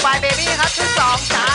ไปเบบี้ครับชุดสองจ้า